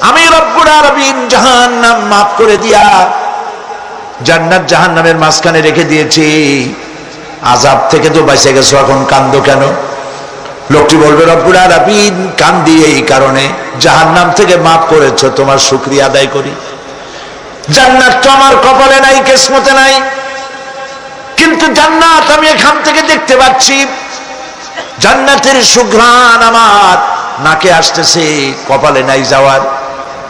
আমি রব্বুর আরবিন জাহান্নাম মাফ করে দিয়া জান্নাত জাহান্নামের মাঝখানে রেখে দিয়েছি। আজাব থেকে তো বেঁচে গেছো, এখন কান্দো কেন? লোকটি বলবে রব্বুর আরবিন কান্দি এই কারণে। জাহান্নাম থেকে মাফ করেছ, তোমার শুক্রিয়া আদায় করি। জান্নাত তো আমার কপালে নাই, কেসমতে নাই। কিন্তু জান্নাত আমি এখান থেকে দেখতে পাচ্ছি। জান্নাতের সুঘ্রাণ আমার নাকে আসতেছে, কপালে নাই যাওয়ার।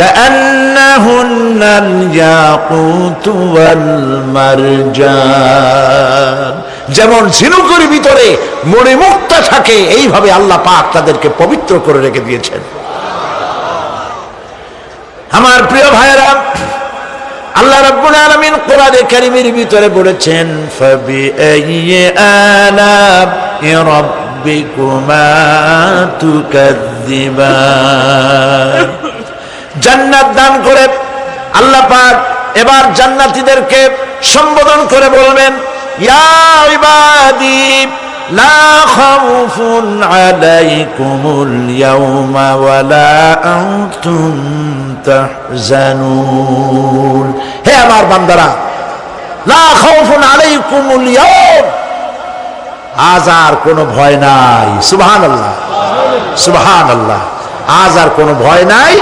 كأنهن الياقوت والمرجان যেমন ঝিনুকের ভিতরে মণিমুক্তা থাকে এইভাবে আল্লাহ পাক তাদেরকে পবিত্র করে রেখে দিয়েছেন আমার প্রিয় ভাইয়েরা আল্লাহ রাব্বুল আলামিন কোরআনে কারীমের ভিতরে বলেছেন ফাবিআইয়ি আলা'i রাব্বিকুমা তুকাযযিবান জান্নাত দান করে আল্লাহ পাক এবার জান্নাতীদেরকে সম্বোধন করে বলবেন হে আমার বান্দারা আজ আর কোনো ভয় নাই। সুবহানাল্লাহ সুবহানাল্লাহ, আজ আর কোনো ভয় নাই।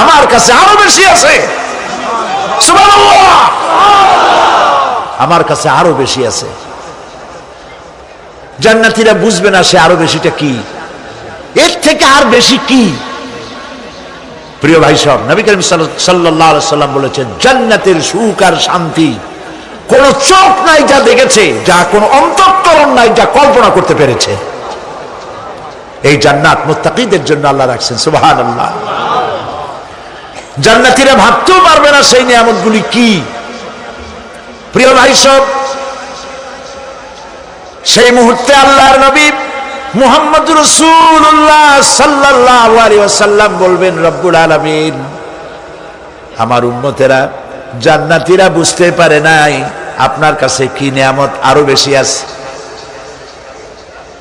আমার কাছে আরও বেশি আছে। আমার কাছে আরও বেশি আছে। জান্নাতীরা বুঝবে না সে আরও বেশিটা কি। এর থেকে আর বেশি কি। প্রিয় ভাই সব, নবী করিম সাল্লাম বলেছেন, জান্নাতের সুখ আর শান্তি কোন চোখ নাই যা দেখেছে, যা কোন অন্তঃকরণ নাই যা কল্পনা করতে পেরেছে। এই জান্নাত মুত্তাকিদের জন্য আল্লাহ রাখছেন সুবহান আল্লাহ জান্নাতীরা ভাবতেও পারবে না সেই নিয়ামতগুলি কি। প্রিয় ভাই সব, সেই মুহূর্তে আল্লাহর নবী মুহাম্মদ রসুল্লাহ সাল্লাল্লাহু আলাইহি ওয়াসাল্লাম বলবেন, রব্বুল আলামিন, আমার উম্মতেরা জান্নাতীরা বুঝতে পারে নাই আপনার কাছে কি নিয়ামত আরও বেশি আছে।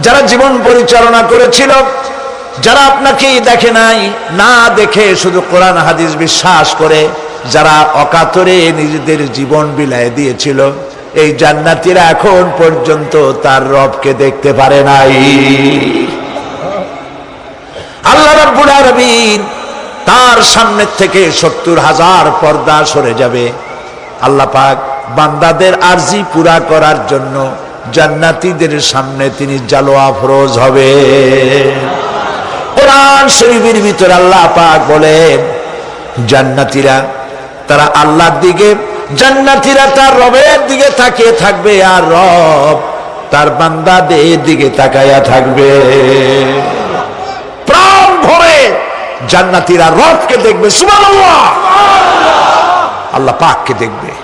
যারা জীবন পরিচালনা করেছিল, যারা আপনাকে দেখে নাই, না দেখে শুধু কোরআন হাদিস বিশ্বাস করে, যারা অকাতরে নিজেদের জীবন বিলায় দিয়েছিল, এই জান্নাতিরা এখন পর্যন্ত তার রবকে দেখতে পারে নাই। আল্লাহ রাব্বুল আলামিন তার সামনে থেকে সত্তর হাজার পর্দা সরে যাবে। আল্লাহ পাক বান্দাদের আর্জি পুরা করার জন্য জান্নাতীদের সামনে তিনি জালোয়া ফরোজ হবে। কোরআন শরীফের ভিতরে আল্লাহ পাক বলেন, জান্নাতীরা তারা আল্লাহর দিকে, জান্নাতীরা তার রবের দিকে তাকিয়ে থাকবে আর রব তার বান্দাদের দিকে তাকাইয়া থাকবে। প্রাণ ভরে জান্নাতিরা রবকে দেখবে, সুবহানাল্লাহ। আল্লাহ পাককে দেখবে।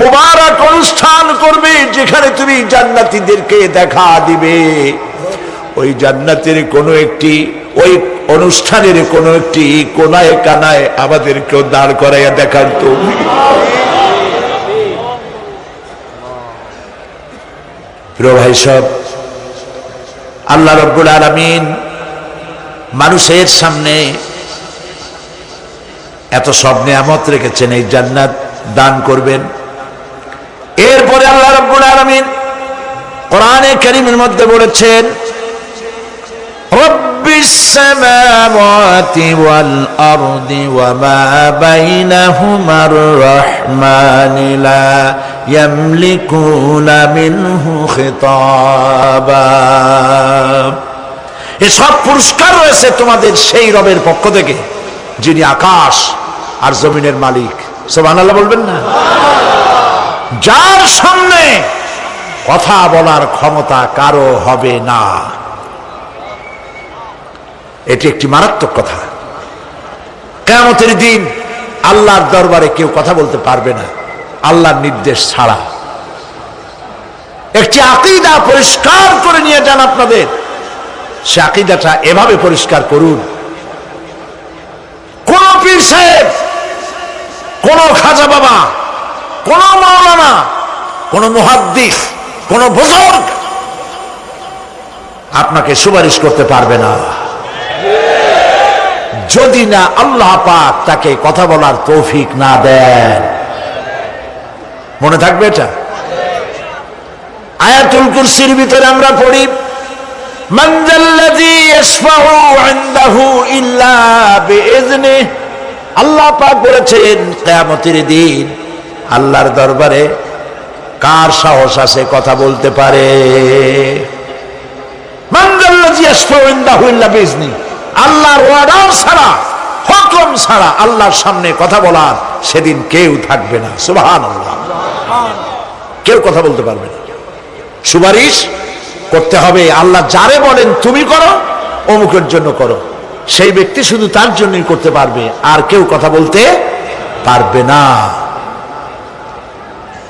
মুবারক অনুষ্ঠান করবে যেখানে তুমি জান্নাতীদেরকে দেখা দিবে। ওই জান্নাতের কোনো একটি, ওই অনুষ্ঠানের কোনো একটি কোনায় কানায় আমাদেরকেও দাঁড় করাইয়া দেখার তো। ভাই সব, আল্লাহ রব্বুল আলমিন মানুষের সামনে এত সব নিয়ামত রেখেছেন, এই জান্নাত দান করবেন। এরপরে আল্লাহ রব্বুল আলমিন কোরআনে করিমের মধ্যে বলেছেন رب السماوات والأرض وما بينهما الرحمن لا يملكون منه خطابا এসব পুরস্কার রয়েছে তোমাদের সেই রবের পক্ষ থেকে যিনি আকাশ আর জমিনের মালিক সোবানাল্লাহ বলবেন না যার সামনে কথা বলার ক্ষমতা কারও হবে না। এটি একটি মারাত্মক কথা। কেমতের দিন আল্লাহর দরবারে কেউ কথা বলতে পারবে না, আল্লাহর নির্দেশ ছাড়া। একটি আকিদা পরিষ্কার করে নিয়ে যান আপনাদের। সে আকিদাটা এভাবে পরিষ্কার করুন। কোন পীর সাহেব, কোন খাজা বাবা কোন মাওলানা, কোন মুহাদ্দিস, কোন বুজুর্গ আপনাকে সুপারিশ করতে পারবে না। যদি না আল্লাহ পাক তাকে কথা বলার তৌফিক না দেন। মনে থাকবে এটা? আয়াতুল কুরসির ভিতরে আমরা পড়ি আল্লাহ পাক বলেছেন, কেয়ামতির দিন আল্লাহর দরবারে কার সাহস আছে কথা বলতে পারে? আল্লাহর ওয়ার্ডার ছাড়া, হকম ছাড়া আল্লাহর সামনে কথা বলার সেদিন কেউ থাকবে না। সুবাহান কেউ কথা বলতে পারবে না। সুপারিশ করতে হবে। আল্লাহ যারে বলেন তুমি করো, অমুকের জন্য করো। সেই ব্যক্তি শুধু তার জন্যই করতে পারবে। আর কেউ কথা বলতে পারবে না।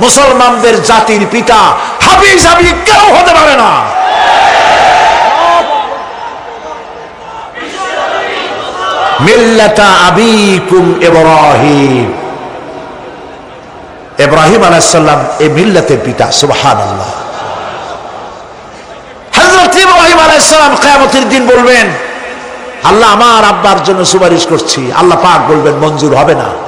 মুসলমানদের জাতির পিতা হাবিজ হাবি কেউ হতে পারে না। আলাইসাল্লাম পিতা আল্লাহ দিন বলবেন, আল্লাহ আমার আব্বার জন্য সুপারিশ করছি। আল্লাহ পাক বলবেন, মঞ্জুর হবে না।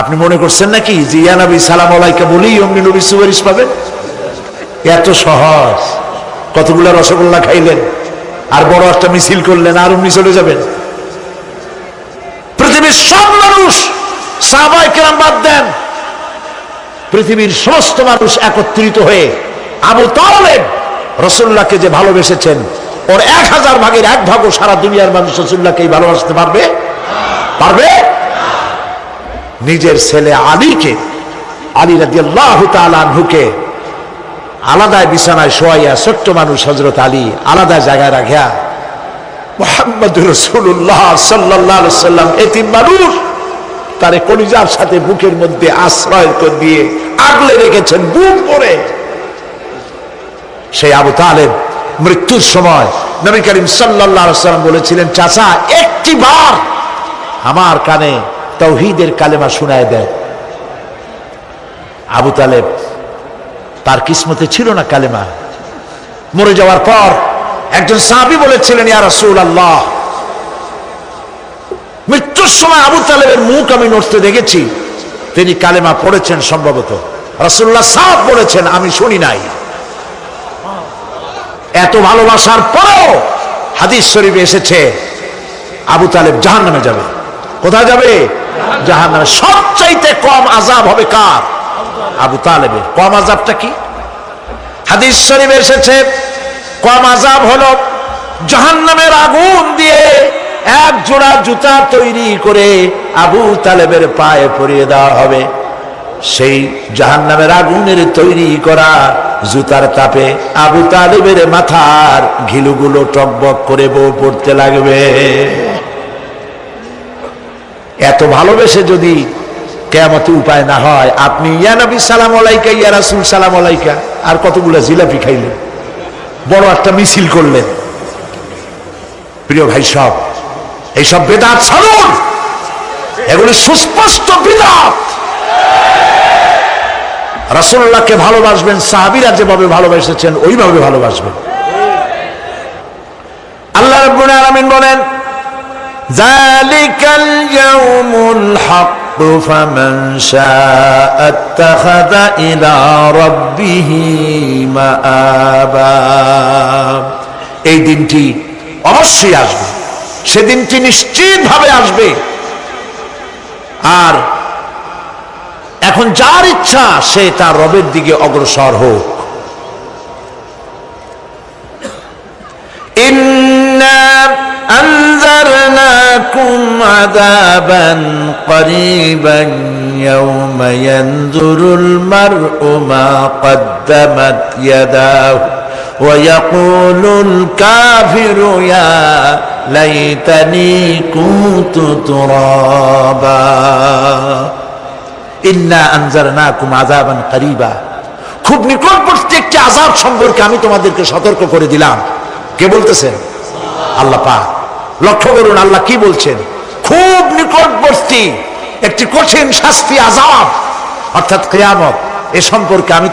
আপনি মনে করছেন নাকি যে, ইয়া নবী, সালাম আলাইকা বলেই অমনি নবী সুপারিশ পাবেন এত সহজ। কতগুলা রসগোল্লা খাইলেন, আর বড় একটা মিছিল করলেন, আর অমনি চলে যাবেন। পৃথিবীর সব মানুষ সাহাবাই বাদ দেন। পৃথিবীর সমস্ত মানুষ একত্রিত হয়ে আবু তালেব রসুল্লাহকে যে ভালোবেসেছেন, ওর এক হাজার ভাগের এক ভাগও সারা দুনিয়ার মানুষ রসুল্লাহকেই ভালোবাসতে পারবে? পারবে? নিজের ছেলে আলীকে, আলী রাজি আল্লাহ তালুকে আলাদায় বিছানায় শোয়াইয়া ছোট্ট মানুষ হজরত আলী আলাদা জায়গায় রাখিয়া মোহাম্মদ রসুল্লাহ সাল্লাহ সাল্লাম এতিম মানুষ, তারে কলিজার সাথে বুকের মধ্যে আশ্রয় করে দিয়ে আগলে রেখেছেন, বুক করে সেই আবু তালেব মৃত্যুর সময় নবী করিম সাল্লাহ সাল্লাম বলেছিলেন, চাচা, একটি বার আমার কানে তৌহিদের কালেমা শোনায় দেয়। আবু তালেব, তার কিসমতে ছিল না কালেমা। মরে যাওয়ার পর একজন সাহাবি বলেছিলেন, ইয়া আল্লাহ মৃত্যুর সময় আবু তালেবের মুখ আমি নড়তে দেখেছি। তিনি কালেমা পড়েছেন সম্ভবত। রাসূলুল্লাহ সাহ বলেছেন, আমি শুনি নাই। এত ভালোবাসার পরেও হাদিস শরীফে এসেছে, আবু তালেব জাহান নামে যাবে। কোথায় যাবে? জাহান নামে সবচাইতে কম আজাব হবে কার? আবু তালেবের। কম আজাবটা কি? হাদিস শরীফে এসেছে, কম আজাব হলো জাহান নামের আগুন দিয়ে এক জোড়া জুতা তৈরি করে আবু তালেবের পায়ে পরিয়ে দেওয়া হবে। সেই জাহান নামের আগুনের তৈরি করা জুতার তাপে আবু তালেবের মাথার ঘিলুগুলো টকবক করে বউ পড়তে লাগবে। এত ভালোবেসে যদি কেমতে উপায় না হয়, আপনি, ইয়া নবী, সালাম আলাইকা, ইয়া রাসুল, সালাম আলাইকা। আর কতগুলো জিলাপি খাইলেন। বড় একটা মিছিল করলেন। প্রিয় ভাই, সব, এইসব বেদাত ছাড়ুন। এগুলি সুস্পষ্ট বিদাত। রাসুল্লাহকে ভালোবাসবেন, সাহাবিরা যেভাবে ভালোবেসেছেন, ওইভাবে ভালোবাসবেন। আল্লাহ রব্বুল আলামিন বলেন ذلك اليوم الحق فمن شاء اتخذ إلى ربه مآبا এই দিনটি অবশ্যই আসবে সেদিনটি নিশ্চিত ভাবে আসবে আর এখন যার ইচ্ছা সে তার রবের দিকে অগ্রসর হোক إنا أنذرناكم عذابا قريبا يوم ينظر المرء ما قدمت يداه ويقول الكافر يا ليتني كنت ترابا إنا أنذرناكم عذابا قريبا খুব নিকটবর্তী একটি আজাব সম্পর্কে আমি তোমাদেরকে সতর্ক করে দিলাম কে বলতেছেন আল্লাহ পা লক্ষ্য করুন, আল্লাহ কি বলছেন? খুব নিকটবর্তী একটি কঠিন শাস্তি আজাব অর্থাৎ কেয়ামত, এ সম্পর্কে আমি